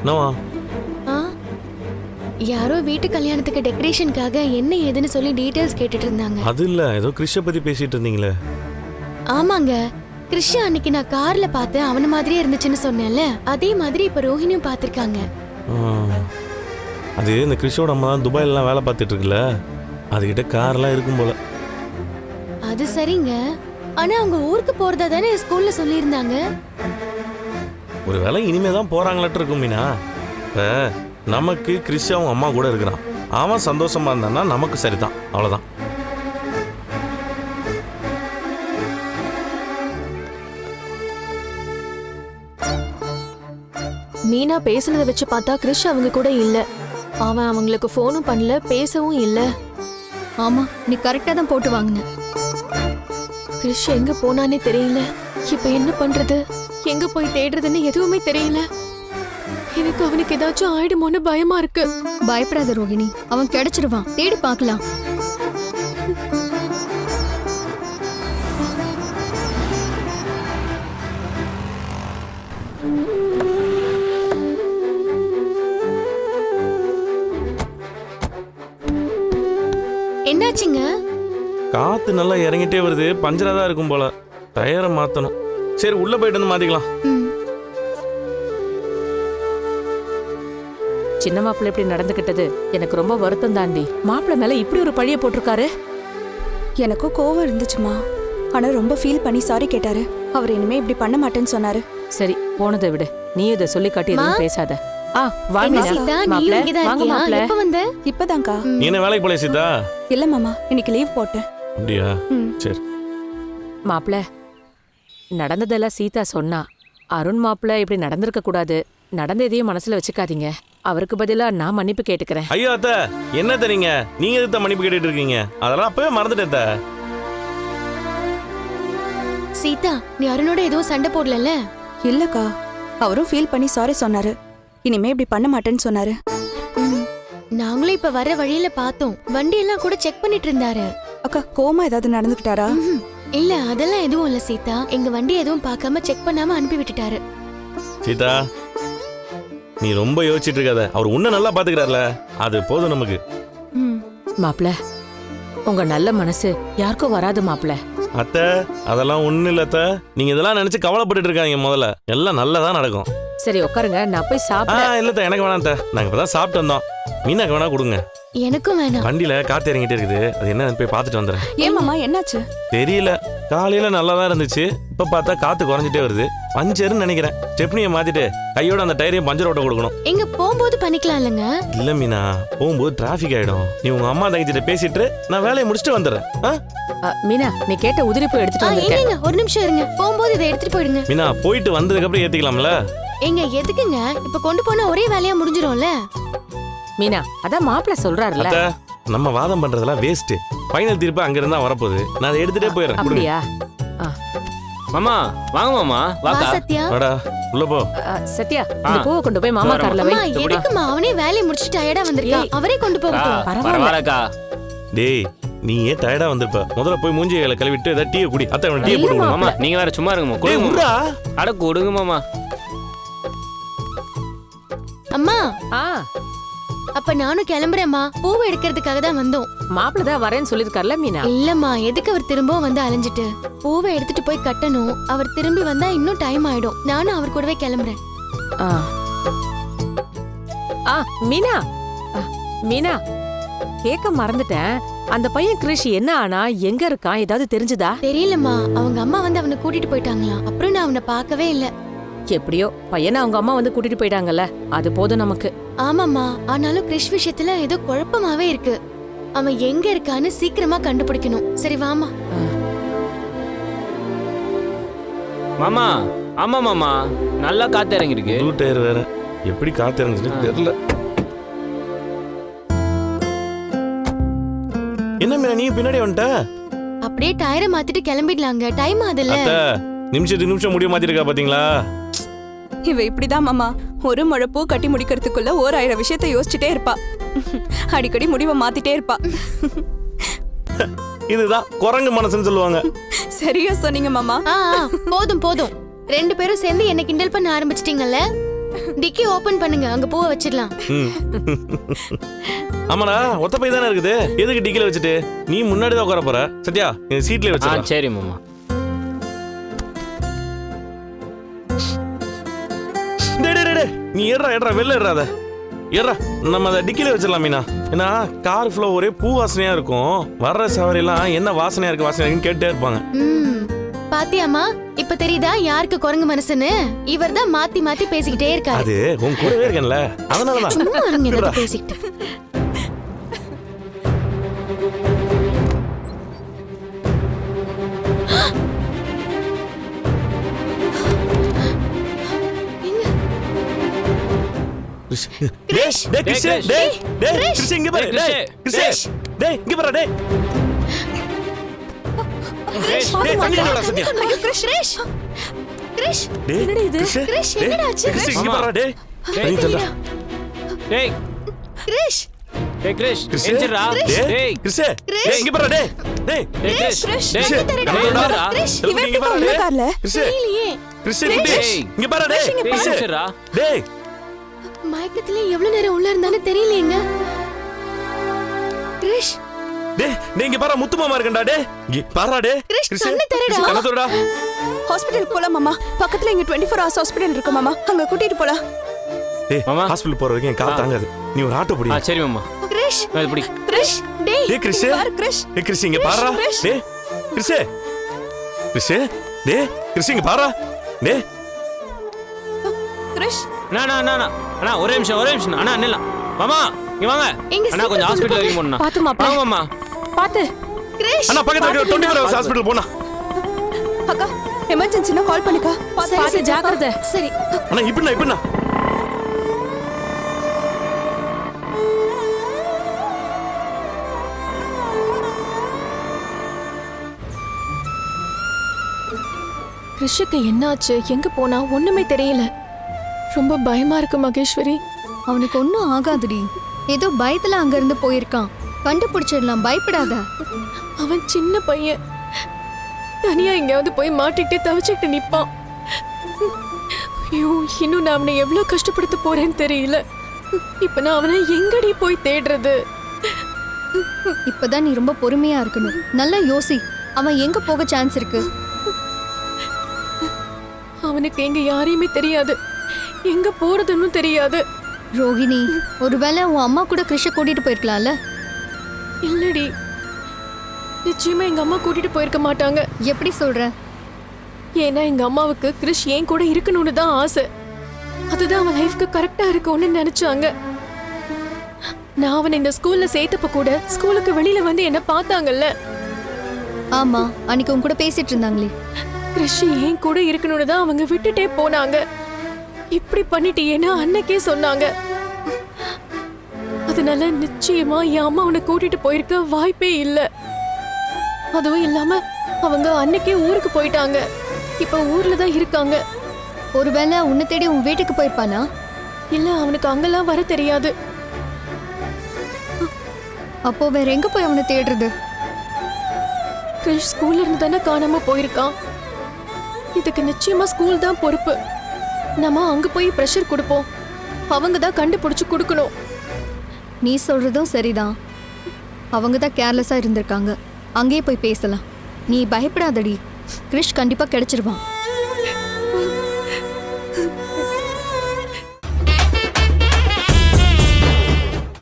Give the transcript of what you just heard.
என்னவா யாரோ வீட்டு கல்யாணத்துக்கு டெக்கரேஷனுக்காக என்ன ஏதுன்னு சொல்லி டீடைல்ஸ் கேட்டுட்டு இருந்தாங்க. அது இல்ல ஏதோ கிறிஷ பத்தி பேசிட்டு இருந்தீங்களே. ஆமாங்க. கிருஷ்ணா அன்னைக்கு நான் கார்ல பார்த்தேன் அவன மாதிரியே இருந்துச்சுன்னு சொன்னேன்ல அதே மாதிரி இப்ப ரோஹிணியும் பார்த்திருக்காங்க. அது இந்த கிறிஷோட அம்மா தான் துபாயிலலாம் வேலை பார்த்துட்டு இருக்குல்ல அதுகிட்ட கார்லாம் இருக்கும் போல. அது சரிங்க. ஆனா அவங்க ஊருக்கு போறதா தானே ஸ்கூல்ல சொல்லியிருந்தாங்க? ஒரு வேளை இனிமே தான் போறாங்களாட்டு இருக்கும் மீனா. இப்ப நமக்கு கிறிஷ் அவங்க அம்மா கூட இருக்கிறான். அவன் சந்தோஷமா இருந்தான்னா நமக்கு சரிதான். அவ்வளவுதான். மீனா பேசுனதை வச்சு பார்த்தா கிறிஷ் அவங்க கூட இல்ல. அவன் அவங்களுக்கு ஃபோனும் பண்ணல பேசவும் இல்ல. ஆமா நீ கரெக்டா தான் போட்டு வாங்கின. கிறிஷ் எங்க போனானே தெரியல. இப்ப என்ன பண்றது? எங்க போய் தேடுறதுன்னு எதுவுமே தெரியல. எனக்கு அவனுக்கு ஏதாச்சும் ஆயிடுமோன்னு பயமா இருக்கு. பயப்படாத ரோகிணி. அவன் கிடைச்சிருவான். தேடி பார்க்கலாம். என்னாச்சுங்க? காத்து நல்லா இறங்கிட்டே வருது. பஞ்சரா தான் இருக்கும் போல. டயரை மாத்தணும். சரி உள்ள போயிட்டு வந்து மாத்திக்கலாம். சின்ன மாப்பிள்ளை இப்படி நடந்துகிட்டது எனக்கு ரொம்ப வருத்தம் தாண்டி. மாப்பிள்ளை மேல இப்படி ஒரு பழிய போட்டிருக்காரு? எனக்கும் கோவம் இருந்துச்சுமா. ஆனா ரொம்ப ஃபீல் பண்ணி சாரி கேட்டாரு. அவர் இனிமே இப்படி பண்ண மாட்டேன்னு சொன்னாரு. சரி போனதை விடு. நீ இதை சொல்லி காட்டி எதுவும்? பேசாத. ஆ வாங்க மாப்பிள்ளை, வாங்க மாப்பிள்ளை. எப்ப வந்த? இப்பதான்க்கா. நீ என்ன வேலைக்கு போல சீதா இல்ல மாமா இன்னைக்கு லீவ் போட்டேன். அப்படியா. சரி. மாப்பிள்ளை நடந்ததெல்லாம் சீதா சொன்னா அருண் மாப்பிள்ளை இப்படி நடந்திருக்க கூடாது. நடந்த எதையும் மனசுல வச்சுக்காதீங்க. அவருக்கு பதிலா நான் மன்னிப்பு கேட்டுக்கிறேன். ஐயோ அத்தை என்ன தரீங்க நீங்க எதுக்கு மன்னிப்பு கேட்டுட்டு இருக்கீங்க? அதெல்லாம் அப்பவே மறந்துட்டேன். சீதா நீ அருணோட எதுவும் சண்டை போடலல்ல? இல்லக்கா அவரும் ஃபீல் பண்ணி சாரி சொன்னாரு. இனிமே இப்படி பண்ண மாட்டேன்னு சொன்னாரு. ம், நாங்களும் இப்ப வர வழியில பார்த்தோம். வண்டி எல்லாம் கூட செக் பண்ணிட்டு இருந்தாரு. அக்கா கோமா ஏதாவது நடந்துக்கிட்டாரா. இல்ல அதெல்லாம் எதுவும் இல்ல சீதா. எங்க வண்டி எதுவும் பார்க்காம செக் பண்ணாம அனுப்பி விட்டுட்டாரு. சீதா நீ ரொம்ப யோசிச்சுட்டு இருக்காத. அவர் உன்னை நல்லா பாத்துக்கிறாருல. அது போதும் நமக்கு. ம். மாப்பிள்ளை உங்க நல்ல மனசு யாருக்கும் வராது மாப்பிள்ளை அத்தை அதெல்லாம் ஒண்ணு இல்ல அத்தை. நீங்க இதெல்லாம் நினைச்சு கவலைப்பட்டுட்டு இருக்காங்க முதல்ல. எல்லாம் நல்லதா நடக்கும். சரி உட்காருங்க. நான் போய் சாப்பிட இல்ல அத்தை, எனக்கு வேணாம் அத்தை. நாங்க இப்பதான் சாப்பிட்டு வந்தோம். மீனாக்கு வேணா கொடுங்க. எனக்கும் வேணாம். வண்டியில காத்து இறங்கிட்டே இருக்குது. அது என்னன்னு போய் பார்த்துட்டு வந்துடுறேன். ஏன் மாமா என்னாச்சு? தெரியல. காலையில நல்லா தான் இருந்துச்சு. இப்ப பார்த்தா காத்து குறைஞ்சிட்டே வருது. பஞ்சர்னு நினைக்கிறேன். ஸ்டெப்னியை மாத்திட்டு கையோட அந்த டயரையும் பஞ்சர் ஓட்ட கொடுக்கணும். எங்க போகும்போது பண்ணிக்கலாம் இல்லங்க? இல்ல மீனா போகும்போது டிராஃபிக் ஆயிடும். நீ உங்க அம்மா தங்கச்சிட்ட பேசிட்டு நான் வேலையை முடிச்சுட்டு வந்துடுறேன். மீனா நீ கேட்ட உதிரிப்பு எடுத்துட்டு ஆ, வந்திருக்கேன் இல்லைங்க ஒரு நிமிஷம் இருங்க. போகும்போது இதை எடுத்துட்டு போயிடுங்க. மீனா போயிட்டு வந்ததுக்கு அப்புறம் ஏத்திக்கலாம்ல? எங்க எதுக்குங்க? இப்ப கொண்டு போனா ஒரே வேலையா முடிஞ்சிரும்ல? மீனா அதான் மாப்பிள்ளை சொல்றாருல்ல. அத்தை நம்ம வாதம் பண்றதெல்லாம் வேஸ்ட் ஃபைனல் தீர்ப்பு அங்க இருந்தா வரப்போகுது. நான் அதை எடுத்துட்டே போயிடுறேன். கொடுங்க. அப்படியா? மாமா வாங்க மாமா. வா வாக்கா சத்யா. வாடா உள்ள போ. சத்யா இந்த. பூவை கொண்டு போய் மாமா. கார்ல வை. அம்மா எதுக்குமா அவனே வேலையை முடிச்சுட்டு டயர்டா வந்திருக்கா. ஏய். அவரே கொண்டு போகட்டும் பரவாயில்ல. பரவாயில்லக்கா. டேய் நீ ஏன் டயர்டா வந்திருப்ப? முதல்ல போய் மூஞ்சிகளை கழுவிட்டு ஏதாவது டீயை குடி. அத்தை டீ போட்டு. மாமா நீங்க வேற சும்மா இருங்கம்மா. கொடுங்க. உட்றா. அட கொடுங்க மாமா. அம்மா. ஆ. அப்ப நானும் கிளம்புறேம்மா. பூவை எடுக்கிறதுக்காக தான் வந்தோம். மாப்பிள்ளை தான் வரேன்னு சொல்லிருக்கார்ல மீனா? இல்லம்மா எதுக்கு அவர் திரும்பவும் வந்து அலைஞ்சிட்டு? பூவை எடுத்துட்டு போய் கட்டணும். அவர் திரும்பி வந்தா இன்னும் டைம் ஆயிடும். நானும் அவர் கூடவே கிளம்புறேன். ஆ. ஆ மீனா. ஆ, மீனா கேட்க மறந்துட்டேன். அந்த பையன் கிருஷி என்ன ஆனா எங்க இருக்கான்? ஏதாவது தெரிஞ்சுதா? தெரியலம்மா. அவங்க அம்மா வந்து அவனை கூட்டிட்டு போயிட்டாங்களாம். அப்புறம் நான் அவனை பார்க்கவே இல்ல. எப்படியோ பையனை அவங்க அம்மா வந்து கூட்டிட்டு போயிட்டாங்கல்ல அது போதும் நமக்கு. ஆமாம்மா ஆனாலும் கிறிஷ் விஷயத்துல ஏதோ குழப்பமாவே இருக்கு. அவன் எங்க இருக்கான்னு சீக்கிரமா கண்டுபிடிக்கணும். சரி வாமா மாமா ஆமா மாமா. நல்லா காத்து இறங்கிருக்கு புது டயர் வேற. எப்படி காத்து இறங்குச்சுன்னு தெரியல. என்ன மீனா நீ பின்னாடி வந்துட்ட? அப்படியே டயரை மாத்திட்டு கிளம்பிடலாங்க. டைம் ஆகுதுல்ல. அத்தை நிமிஷத்துக்கு நிமிஷம் முடிய மாத்திருக்கா பாத்தீங்களா? இவ இப்படிதான் மாமா. ஒரு முழை பூ கட்டி முடிக்கிறதுக்குள்ள ஓராயிரம் விஷயத்த யோசிச்சுட்டே இருப்பா. அடிக்கடி முடிவை மாத்திட்டே இருப்பா. இதுதான் குரங்கு மனசுன்னு சொல்லுவாங்க. சரியா சொன்னீங்க மாமா. ஆ ஆ, போதும் போதும். ரெண்டு பேரும் சேர்ந்து என்ன கிண்டல் பண்ண ஆரம்பிச்சிட்டீங்கல்ல? டிக்கி ஓபன் பண்ணுங்க அங்க பூவை வச்சிடலாம். ம். ஆமாடா ஒத்த பை தானே இருக்குது? எதுக்கு டிக்கில வச்சுட்டு? நீ முன்னாடி தான் உட்கார போற. சத்யா என் சீட்லயே ஆ வச்சிடலாம். சரி மாமா. நீ ஏறா ஏறா வெளில ஏறாத ஏறா நம்ம அதை டிக்கில வச்சிடலாம் மீனா. ஏன்னா கார் ஃப்ளோ ஒரே பூ வாசனையா இருக்கும். வர்ற சவரியெல்லாம் என்ன வாசனையா இருக்கு வாசனையா இருக்குன்னு கேட்டே இருப்பாங்க. பாத்தியாமா இப்ப தெரியுதா யாருக்கு குரங்கு மனசுன்னு? இவர் தான் மாத்தி மாத்தி பேசிக்கிட்டே இருக்காரு. அது உன் கூடவே இருக்கேன்ல. அதனாலதான். பேசிக்கிட்டு. டேய், டேய், கிறிஸ், டேய், டேய், கிறிஸ். இங்க பாரு, டேய், கிறிஸ். டேய், இங்க பாரு, டேய். ஐயோ, என்னடி இது? கிறிஸ், டேய், என்னடா ஆச்சு? கிறிஸ், இங்க மாமா. பாருடா, டேய். டேய், தண்ணி தந்தா. டேய் கிரிஷ் டேய் கிரிஷ் கிறிஸ், எந்திரா டேய், டேய் கிறிஸ், டேய், இங்க பாருடா, டேய், டேய், டேய் கிரிஷ் கிரிஷ், டேய் கிறிஸ், டேய் இவன் இங்க டேய். கார்ல? கிறிஸ், டேய். இங்க டேய், டேய், மயக்கத்துல எவ்வளவு நேரம் உள்ள இருந்தானு தெரியலையேங்க. கிரிஷ். டேய், டேய், இங்க பாருடா, முத்து மாமா இருக்கேன்டா, டேய். இங்க பாருடா, டேய். கிறிஸ், கிறிஸ், கண்ணை. கிறிஸ், கண்ணை திறடா. ஹாஸ்பிட்டலுக்கு போலாம் மாமா. பக்கத்துல இங்க டுவெண்ட்டி ஃபோர் ஹவர்ஸ் ஹாஸ்பிட்டல் இருக்கு மாமா. அங்க கூட்டிட்டு போலாம். டேய், மாமா. ஹாஸ்பிடல் போற வரைக்கும் கால் தாங்காது. நீ ஒரு ஆட்டோ பிடி. ஆ சரி மாமா. கிரிஷ். அது பிடி. கிரிஷ் டேய். டேய் கிறிஸ் பாரு கிரிஷ். டேய் கிறிஸ் இங்க பாருடா. டேய் கிறிஸ் கிறிஸ் டேய் கிறிஸ் இங்க பாருடா. டேய் கிரிஷ். அண்ணா அண்ணா அண்ணா, அண்ணா ஒரே நிமிஷம் ஒரே நிமிஷம். அண்ணா நில்லாம் மாமா இங்க வாங்க. அண்ணா கொஞ்சம் கொண்டு வரைக்கும் போகணும்ண்ணா. பாத்து. வாங்க மாமா. பாத்து. கிரிஷ். அண்ணா பக்கத்துல இருக்க 24 ஹவர்ஸ் ஹாஸ்பிடல் போனா அக்கா எமர்ஜென்சினா கால் பண்ணுக்கா. சரி, பாத்து சரி, ஜாக்கிரதை. சரி. அண்ணா இப்படிண்ணா இப்படிண்ணா. கிறிஷுக்கு என்னாச்சு? எங்க போனா? ஒண்ணுமே தெரியல. ரொம்ப பயமா இருக்கு மகேஸ்வரி. அவனுக்கு ஒன்றும் ஆகாதுடி. ஏதோ பயத்துல அங்க இருந்து போயிருக்கான். கண்டுபிடிச்சிடலாம் பயப்படாத. அவன் சின்ன பையன். தனியா எங்கேயாவது போய் மாட்டிக்கிட்டே தவிச்சுக்கிட்டு நிப்பான். ஐயோ இன்னும் நான் அவனை எவ்வளவு கஷ்டப்படுத்த போறேன்னு தெரியல. இப்ப நான் அவனை எங்கடி போய் தேடுறது? இப்பதான் நீ ரொம்ப பொறுமையா இருக்கணும். நல்லா யோசி. அவன் எங்க போக சான்ஸ் இருக்கு? அவனுக்கு எங்க யாரையுமே தெரியாது. எங்க போறதுன்னு தெரியாது. ரோகிணி ஒருவேளை உன் அம்மா கூட கிருஷ கூட்டிட்டு போயிருக்கலாம்ல? இல்லடி. நிச்சயமா எங்க அம்மா கூட்டிட்டு போயிருக்க மாட்டாங்க. எப்படி சொல்ற? ஏன்னா எங்க அம்மாவுக்கு கிறிஷ் ஏன் கூட இருக்கணும்னு தான் ஆசை. அதுதான் அவன் லைஃப்க்கு கரெக்டா இருக்கும்னு நினைச்சாங்க. நான் அவனை இந்த ஸ்கூல்ல சேர்த்தப்ப கூட ஸ்கூலுக்கு வெளியில வந்து என்ன பார்த்தாங்கல்ல. ஆமா அன்னைக்கு உன் கூட பேசிட்டு இருந்தாங்களே. கிறிஷ் ஏன் கூட இருக்கணும்னு தான் அவங்க விட்டுட்டே போனாங்க. இப்படி பண்ணிட்டியேன்னு அன்னைக்கே சொன்னாங்க. அதனால நிச்சயமா என் அம்மா உன்னை கூட்டிட்டு போயிருக்க வாய்ப்பே இல்ல. அதுவும் இல்லாம அவங்க அன்னைக்கே ஊருக்கு போயிட்டாங்க. இப்ப ஊர்ல தான் இருக்காங்க. ஒருவேளை உன்னை தேடி உன் வீட்டுக்கு போயிருப்பானா? இல்ல அவனுக்கு அங்கெல்லாம் வர தெரியாது. அப்போ வேற எங்க போய் அவனை தேடுறது? கிறிஷ் ஸ்கூல்ல இருந்து தானே காணாம போயிருக்கான். இதுக்கு நிச்சயமா ஸ்கூல் தான் பொறுப்பு. நம்ம அங்க போய் ப்ரெஷர் கொடுப்போம். அவங்க தான் கண்டுபிடிச்சு கொடுக்கணும். நீ சொல்றதும் சரிதான். அவங்க தான் கேர்லெஸ்ஸாக இருந்திருக்காங்க. அங்கேயே போய் பேசலாம். நீ பயப்படாதடி. கிரிஷ் கண்டிப்பாக கிடைச்சிருவான்.